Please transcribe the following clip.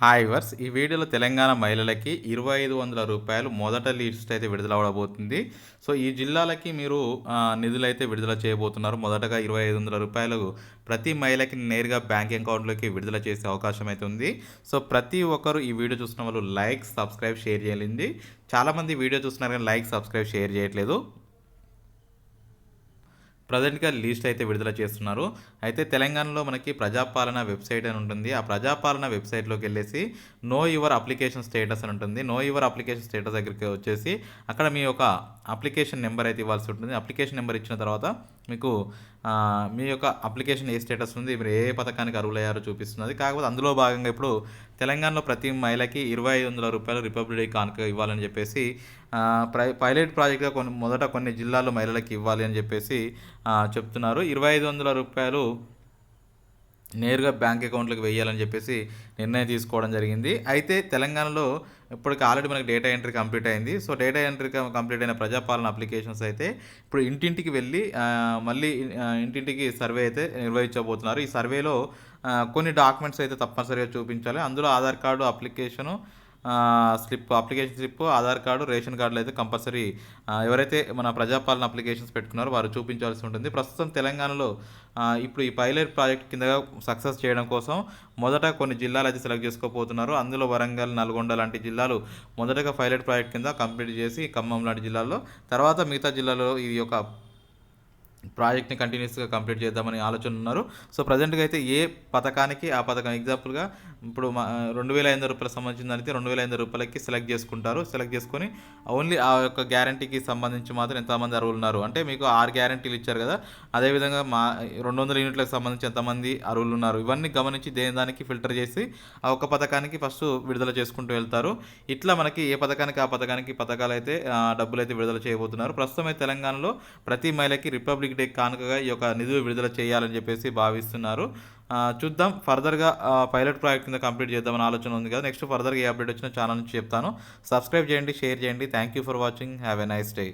Hi verse ఈ వీడియోలో తెలంగాణ మహిళలకి ఇరవై ఐదు వందల రూపాయలు మొదట లిస్ట్ అయితే విడుదల అవడబోతుంది సో ఈ జిల్లాలకి మీరు నిధులు అయితే విడుదల చేయబోతున్నారు. మొదటగా ఇరవై ఐదు వందల రూపాయలు ప్రతి మహిళకి నేరుగా బ్యాంక్ అకౌంట్లోకి విడుదల చేసే అవకాశం అయితే ఉంది. సో ప్రతి ఒక్కరు ఈ వీడియో చూస్తున్న వాళ్ళు లైక్ సబ్స్క్రైబ్ షేర్ చేయాలి చాలామంది వీడియో చూస్తున్నారు కానీ లైక్ సబ్స్క్రైబ్ షేర్ చేయట్లేదు. ప్రజెంట్గా లిస్ట్ అయితే విడుదల చేస్తున్నారు. అయితే తెలంగాణలో మనకి ప్రజాపాలన వెబ్సైట్ అని ఉంటుంది. ఆ ప్రజాపాలన వెబ్సైట్లోకి వెళ్ళేసి నో యువర్ అప్లికేషన్ స్టేటస్ అని ఉంటుంది. నో యువర్ అప్లికేషన్ స్టేటస్ దగ్గరికి వచ్చేసి అక్కడ మీ యొక్క అప్లికేషన్ నెంబర్ అయితే ఇవ్వాల్సి ఉంటుంది. అప్లికేషన్ నెంబర్ ఇచ్చిన తర్వాత మీకు మీ యొక్క అప్లికేషన్ ఏ స్టేటస్ ఉంది మీరు ఏ పథకానికి అర్హులయ్యారో చూపిస్తున్నది. కాకపోతే అందులో భాగంగా ఇప్పుడు తెలంగాణలో ప్రతి మహిళకి ఇరవై ఐదు వందల రూపాయలు రిపబ్లిక్ డే కానుక ఇవ్వాలని చెప్పేసి ప్రై పైలట్ ప్రాజెక్ట్గా కొన్ని మొదట కొన్ని జిల్లాల్లో మహిళలకు ఇవ్వాలి అని చెప్పేసి చెప్తున్నారు. ఇరవై ఐదు వందల రూపాయలు నేరుగా బ్యాంక్ అకౌంట్లకు వేయాలని చెప్పేసి నిర్ణయం తీసుకోవడం జరిగింది. అయితే తెలంగాణలో ఇప్పటికి ఆల్రెడీ మనకి డేటా ఎంట్రీ కంప్లీట్ అయింది. సో డేటా ఎంట్రీ కంప్లీట్ అయిన ప్రజాపాలన అప్లికేషన్స్ అయితే ఇప్పుడు ఇంటింటికి వెళ్ళి మళ్ళీ ఇంటింటికి సర్వే అయితే నిర్వహించబోతున్నారు. ఈ సర్వేలో కొన్ని డాక్యుమెంట్స్ అయితే తప్పనిసరిగా చూపించాలి. అందులో Aadhaar card application slip application slip Aadhaar card ration కార్డులు అయితే కంపల్సరీ ఎవరైతే మన ప్రజాపాలన అప్లికేషన్స్ పెట్టుకున్నారో వారు చూపించాల్సి ఉంటుంది. ప్రస్తుతం తెలంగాణలో ఇప్పుడు ఈ పైలట్ ప్రాజెక్ట్ కింద సక్సెస్ చేయడం కోసం మొదట కొన్ని జిల్లాలు అయితే సెలెక్ట్ చేసుకోబోతున్నారు. అందులో వరంగల్ నల్గొండ లాంటి జిల్లాలు మొదటగా పైలట్ ప్రాజెక్ట్ కింద కంప్లీట్ చేసి ఖమ్మం లాంటి జిల్లాల్లో తర్వాత మిగతా జిల్లాలో ఈ యొక్క ప్రాజెక్ట్ని కంటిన్యూస్గా కంప్లీట్ చేద్దామని ఆలోచన ఉన్నారు. సో ప్రజెంట్గా అయితే ఏ పథకానికి ఆ పథకం ఎగ్జాంపుల్గా ఇప్పుడు మా రెండు వేల ఐదు వందల రూపాయలకు సంబంధించిన దానికి రెండు వేల ఐదు రూపాయలకి సెలెక్ట్ చేసుకుంటారు. సెలెక్ట్ చేసుకొని ఓన్లీ ఆ యొక్క గ్యారంటీకి సంబంధించి మాత్రం ఎంతమంది అర్హులు ఉన్నారు? అంటే మీకు ఆరు గ్యారంటీలు ఇచ్చారు కదా అదేవిధంగా మా రెండు వందల యూనిట్లకు సంబంధించి ఎంతమంది అర్హులు ఉన్నారు? ఇవన్నీ గమనించి దేని దానికి ఫిల్టర్ చేసి ఆ ఒక్క పథకానికి ఫస్ట్ విడుదల చేసుకుంటూ వెళ్తారు. ఇట్లా మనకి ఏ పథకానికి ఆ పథకానికి పథకాలు అయితే డబ్బులు అయితే విడుదల చేయబోతున్నారు. ప్రస్తుతం అయితే తెలంగాణలో ప్రతి మహిళకి రిపబ్లిక్ డే కానుకగా ఈ యొక్క నిధులు విడుదల చేయాలని చెప్పేసి భావిస్తున్నారు. చూద్దాం. ఫర్దర్గా పైలట్ ప్రాజెక్ట్ కింద కంప్లీట్ చేద్దామని ఆలోచన ఉంది కదా. నెక్స్ట్ ఫర్దర్గా ఏ అప్డేట్ వచ్చినా ఛానల్ నుంచి చెప్తాను. సబ్స్క్రైబ్ చేయండి షేర్ చేయండి. Thank you for watching have a nice day